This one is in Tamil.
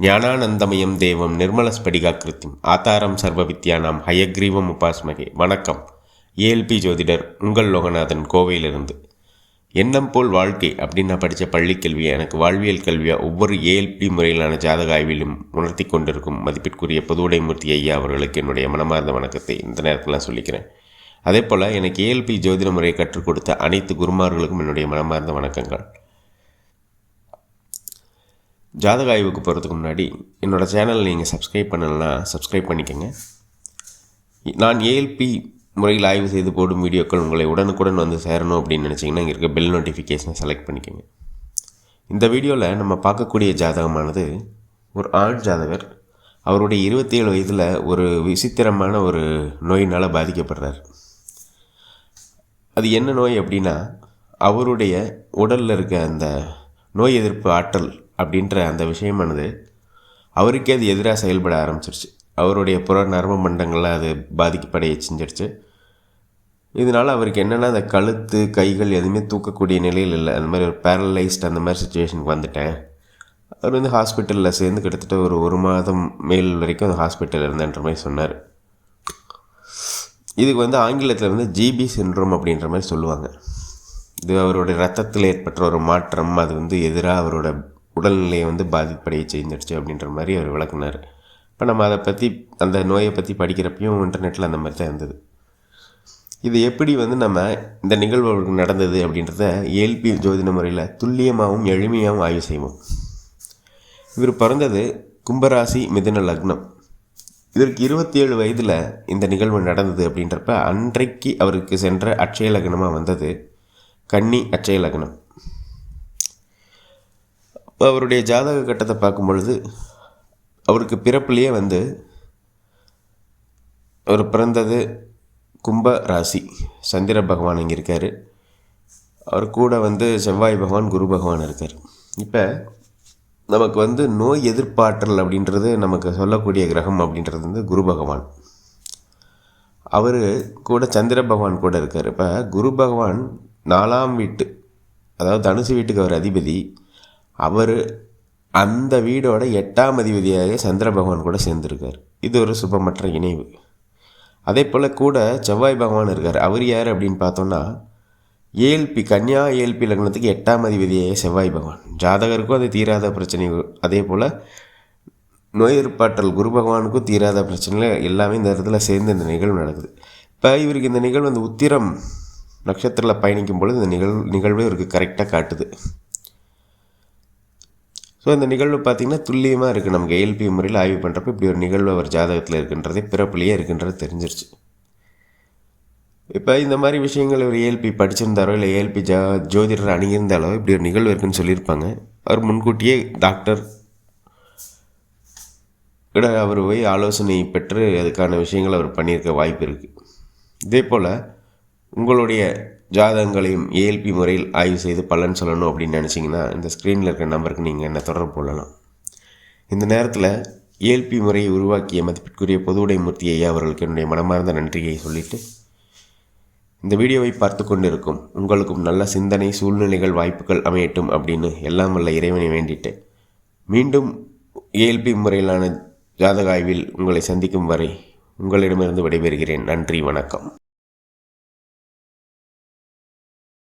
ஞானானந்தமயம் தேவம் நிர்மலஸ்படிகாக்கிருத்திம் ஆதாரம் சர்வ வித்யானாம் ஹயக்ரீவம் உபாஸ்மகே. வணக்கம். ஏஎல்பி ஜோதிடர் உங்கள் லோகநாதன் கோவையிலிருந்து. எண்ணம் போல் வாழ்க்கை அப்படின்னு நான் படித்த பள்ளி கல்வியை எனக்கு வாழ்வியல் கல்வியாக ஒவ்வொரு ஏஎல்பி முறையிலான ஜாதக ஆய்விலும் உணர்த்தி கொண்டிருக்கும் மதிப்பிற்குரிய புதுவுடைமூர்த்தி ஐயா அவர்களுக்கு என்னுடைய மனமார்ந்த வணக்கத்தை இந்த நேரத்தில் நான் சொல்லிக்கிறேன். அதே போல் எனக்கு ஏஎல்பி ஜோதிட முறையை கற்றுக் கொடுத்த அனைத்து குருமார்களுக்கும் என்னுடைய மனமார்ந்த வணக்கங்கள். ஜாதக ஆய்வுக்கு போகிறதுக்கு முன்னாடி என்னோடய சேனல் நீங்கள் சப்ஸ்கிரைப் பண்ணலைன்னா சப்ஸ்கிரைப் பண்ணிக்கோங்க. நான் ஏஎல்பி முறையில் ஆய்வு செய்து போடும் வீடியோக்கள் உங்களை உடனுக்குடன் வந்து சேரணும் அப்படின்னு நினச்சிங்கன்னா இங்கே இருக்க பெல் நோட்டிஃபிகேஷனை செலக்ட் பண்ணிக்கோங்க. இந்த வீடியோவில் நம்ம பார்க்கக்கூடிய ஜாதகமானது ஒரு ஆண் ஜாதகர். அவருடைய இருபத்தி ஏழு வயதில் ஒரு விசித்திரமான ஒரு நோயினால் பாதிக்கப்படுறார். அது என்ன நோய் அப்படின்னா அவருடைய உடலில் இருக்க அந்த நோய் எதிர்ப்பு ஆற்றல் அப்படின்ற அந்த விஷயமானது அவருக்கே அது எதிராக செயல்பட ஆரம்பிச்சிருச்சு. அவருடைய புற நரம்பு மண்டங்கள்லாம் அது பாதிக்கப்படைய செஞ்சிருச்சு. இதனால் அவருக்கு என்னென்னா அந்த கழுத்து கைகள் எதுவுமே தூக்கக்கூடிய நிலையில் இல்லை. அந்த மாதிரி ஒரு பேரலைஸ்ட் அந்த மாதிரி சுச்சுவேஷனுக்கு வந்துட்டேன். அவர் வந்து ஹாஸ்பிட்டலில் சேர்ந்து கிட்டத்தட்ட ஒரு ஒரு மாதம் மேல் வரைக்கும் அந்த ஹாஸ்பிட்டலில் இருந்தேன்ற மாதிரி சொன்னார். இதுக்கு வந்து ஆங்கிலத்தில் வந்து ஜிபி சின்ரோம் அப்படின்ற மாதிரி சொல்லுவாங்க. இது அவருடைய ரத்தத்தில் ஏற்பட்ட ஒரு மாற்றம் அது வந்து எதிராக அவரோட உடல்நிலையை வந்து பாதிப்படைய செஞ்சிடுச்சு அப்படின்ற மாதிரி அவர் விளக்குனார். இப்போ நம்ம அதை பற்றி அந்த நோயை பற்றி படிக்கிறப்பையும் இன்டர்நெட்டில் அந்த மாதிரி தான் இருந்தது. இது எப்படி வந்து நம்ம இந்த நிகழ்வு நடந்தது அப்படின்றத ஏல்பி ஜோதிட முறையில் துல்லியமாகவும் எளிமையாகவும் ஆய்வு செய்வோம். இவர் பிறந்தது கும்பராசி மிதன லக்னம். இதற்கு இருபத்தி ஏழு வயதில் இந்த நிகழ்வு நடந்தது அப்படின்றப்ப அன்றைக்கு அவருக்கு சென்ற அட்சய லக்னமாக வந்தது கன்னி அட்சய லக்னம். அவருடைய ஜாதக கட்டத்தை பார்க்கும் பொழுது அவருக்கு பிறப்புலேயே வந்து அவர் பிறந்தது கும்ப ராசி. சந்திர பகவான் இங்கே இருக்கார். அவர் கூட வந்து செவ்வாய் பகவான் குரு பகவான் இருக்கார். இப்போ நமக்கு வந்து நோய் எதிர்ப்பாற்றல் அப்படின்றது நமக்கு சொல்லக்கூடிய கிரகம் அப்படின்றது வந்து குரு பகவான். அவர் கூட சந்திர பகவான் கூட இருக்கார். இப்போ குரு பகவான் நாலாம் வீட்டு அதாவது தனுசு வீட்டுக்கு அவர் அதிபதி. அவர் அந்த வீடோட எட்டாம் அதிபதியாக சந்திர பகவான் கூட சேர்ந்துருக்கார். இது ஒரு சுபமற்ற இணைவு. அதே போல் கூட செவ்வாய் பகவான் இருக்கார். அவர் யார் அப்படின்னு பார்த்தோன்னா ஏஎல்பி கன்னியா ஏஎல்பி லக்னத்துக்கு எட்டாம் அதிபதியாக செவ்வாய் பகவான். ஜாதகருக்கும் அது தீராத பிரச்சனை. அதே போல் நோய் எதிர்ப்பாற்றல் குரு பகவானுக்கும் தீராத பிரச்சனையில் எல்லாமே இந்த இடத்துல சேர்ந்து இந்த நிகழ்வு நடக்குது. இப்போ இவருக்கு இந்த நிகழ்வு அந்த உத்திரம் நட்சத்திரத்தில் பயணிக்கும் பொழுது இந்த நிகழ்வு நிகழ்வே இவருக்கு கரெக்டாக காட்டுது. ஸோ இந்த நிகழ்வு பார்த்திங்கன்னா துல்லியமாக இருக்குது நமக்கு ஏஎல்பி முறையில் ஆய்வு பண்ணுறப்ப இப்படி ஒரு நிகழ்வு அவர் ஜாதகத்தில் இருக்கின்றதே பிறப்புலேயே இருக்குன்றது தெரிஞ்சிருச்சு. இப்போ இந்த மாதிரி விஷயங்கள் ஒரு ஏஎல்பி படிச்சிருந்தாரோ இல்லை ஏஎல்பி ஜா ஜோதிடர் அணுகியிருந்தாலோ இப்படி ஒரு நிகழ்வு இருக்குன்னு சொல்லியிருப்பாங்க. அவர் முன்கூட்டியே டாக்டர் இட அவர் போய் ஆலோசனை பெற்று அதுக்கான விஷயங்கள் அவர் பண்ணியிருக்க வாய்ப்பு இருக்குது இதே போல் உங்களுடைய ஜாதகங்களையும் ஏஎல்பி முறையில் ஆய்வு செய்து பலன் சொல்லணும் அப்படின்னு நினச்சிங்கன்னா இந்த ஸ்க்ரீனில் இருக்கிற நம்பருக்கு நீங்கள் என்ன தொடர்பு கொள்ளலாம். இந்த நேரத்தில் ஏஎல்பி முறையை உருவாக்கிய மதிப்பிற்குரிய பொதுவுடை மூர்த்தி ஐயா அவர்களுக்கு என்னுடைய மனமார்ந்த நன்றியை சொல்லிவிட்டு இந்த வீடியோவை பார்த்து கொண்டிருக்கும் உங்களுக்கும் நல்ல சிந்தனை சூழ்நிலைகள் வாய்ப்புகள் அமையட்டும் அப்படின்னு எல்லாம் வல்ல இறைவனை வேண்டிட்டு மீண்டும் ஏஎல்பி முறையிலான ஜாதக ஆய்வில் உங்களை சந்திக்கும் வரை உங்களிடமிருந்து விடைபெறுகிறேன். நன்றி வணக்கம்.